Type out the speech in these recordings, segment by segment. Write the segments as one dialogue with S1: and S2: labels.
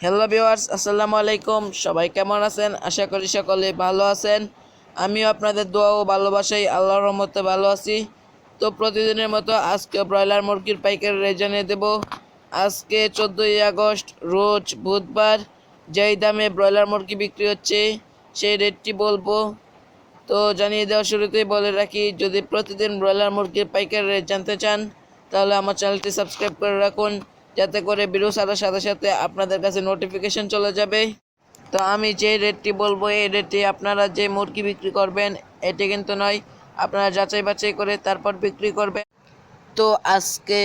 S1: Hello viewers আসসালামু আলাইকুম সবাই কেমন আছেন? আশা করি সকলে ভালো আছেন। আমিও আপনাদের দোয়া ও ভালোবাসাই আল্লাহর রহমতে ভালো আছি। তো প্রতিদিনের মতো আজকে ব্রয়লার মুরগির পাইকারি রেট জানিয়ে দেব। আজকে চোদ্দোই আগস্ট, রোজ বুধবার যেই দামে ব্রয়লার মুরগি বিক্রি হচ্ছে, সেই রেটটি বলব। তো জানিয়ে দেওয়ার শুরুতেই বলে রাখি, যদি প্রতিদিন ব্রয়লার মুরগির পাইকারি রেট জানতে চান, তাহলে আমার চ্যানেলটি সাবস্ক্রাইব করে রাখুন। যাতে করে ভিডিও ছাড়ার সাথে সাথে আপনাদের কাছে নোটিফিকেশন চলে যাবে। তো আমি যে রেটটি বলব, এই রেটটি আপনারা যে মুরগি বিক্রি করবেন, এটি কিন্তু নয়, আপনারা যাচাই বাছাই করে তারপর বিক্রি করবেন। তো আজকে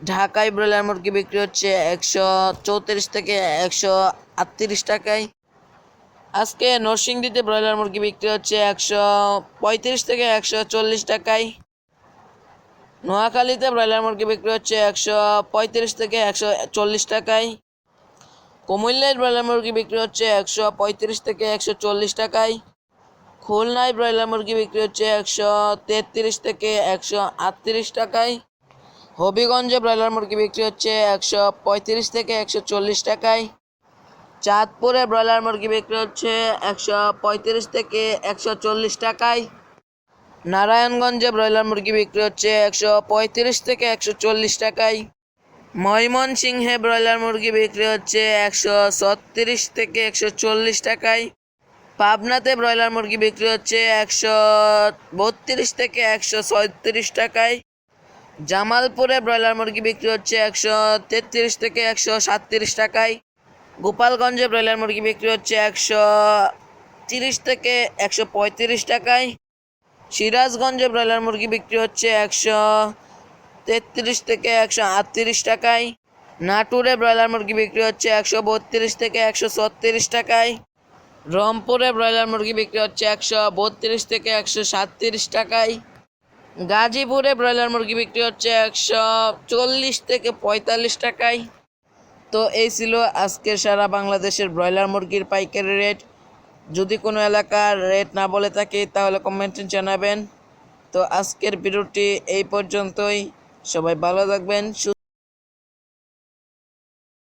S1: ঢাকায় ব্রয়লার মুরগি বিক্রি হচ্ছে একশো চৌত্রিশ থেকে একশো আটত্রিশ টাকায়। আজকে নরসিংদীতে ব্রয়লার মুরগি বিক্রি হচ্ছে একশো পঁয়ত্রিশ থেকে একশো চল্লিশ টাকায়। নোয়াখালীতে ব্রয়লার মুরগি বিক্রি হচ্ছে একশো পঁয়ত্রিশ থেকে একশো চল্লিশ টাকায়। কুমিল্লায় ব্রয়লার মুরগি বিক্রি হচ্ছে একশো পঁয়ত্রিশ থেকে একশো চল্লিশ টাকায়। খুলনায় ব্রয়লার মুরগি বিক্রি হচ্ছে একশো তেত্রিশ থেকে একশো আটত্রিশ টাকায়। হবিগঞ্জে ব্রয়লার মুরগি বিক্রি হচ্ছে একশো পঁয়ত্রিশ থেকে একশো চল্লিশ টাকায়। চাঁদপুরে ব্রয়লার মুরগি বিক্রি হচ্ছে একশো পঁয়ত্রিশ থেকে একশো চল্লিশ টাকায়। নারায়ণগঞ্জে ব্রয়লার মুরগি বিক্রি হচ্ছে একশো পঁয়ত্রিশ থেকে একশো চল্লিশ টাকায়। ময়মনসিংহে ব্রয়লার মুরগি বিক্রি হচ্ছে একশো ছত্রিশ থেকে একশো চল্লিশ টাকায়। পাবনাতে ব্রয়লার মুরগি বিক্রি হচ্ছে একশো বত্রিশ থেকে একশো ছয়ত্রিশ টাকায়। জামালপুরে ব্রয়লার মুরগি বিক্রি হচ্ছে একশো তেত্রিশ থেকে একশো সাতত্রিশ টাকায়। গোপালগঞ্জে ব্রয়লার মুরগি বিক্রি হচ্ছে একশো তিরিশ থেকে একশো পঁয়ত্রিশ টাকায়। সিরাজগঞ্জে ব্রয়লার মুরগি বিক্রি হচ্ছে একশো তেত্রিশ থেকে একশো আটত্রিশ টাকায়। নাটুরে ব্রয়লার মুরগি বিক্রি হচ্ছে একশো বত্রিশ থেকে একশো ছত্রিশ টাকায়। রংপুরে ব্রয়লার মুরগি বিক্রি হচ্ছে একশো বত্রিশ থেকে একশো সাতত্রিশ টাকায়। গাজীপুরে ব্রয়লার মুরগি বিক্রি হচ্ছে একশো চল্লিশ থেকে পঁয়তাল্লিশ টাকায়। তো এই ছিল আজকের সারা বাংলাদেশের ব্রয়লার মুরগির পাইকারি রেট। যদি কোনো এলাকার রেট না বলে থাকি, তাহলে কমেন্টে জানাবেন। তো আজকের ভিডিওটি এই পর্যন্তই। সবাই ভালো থাকবেন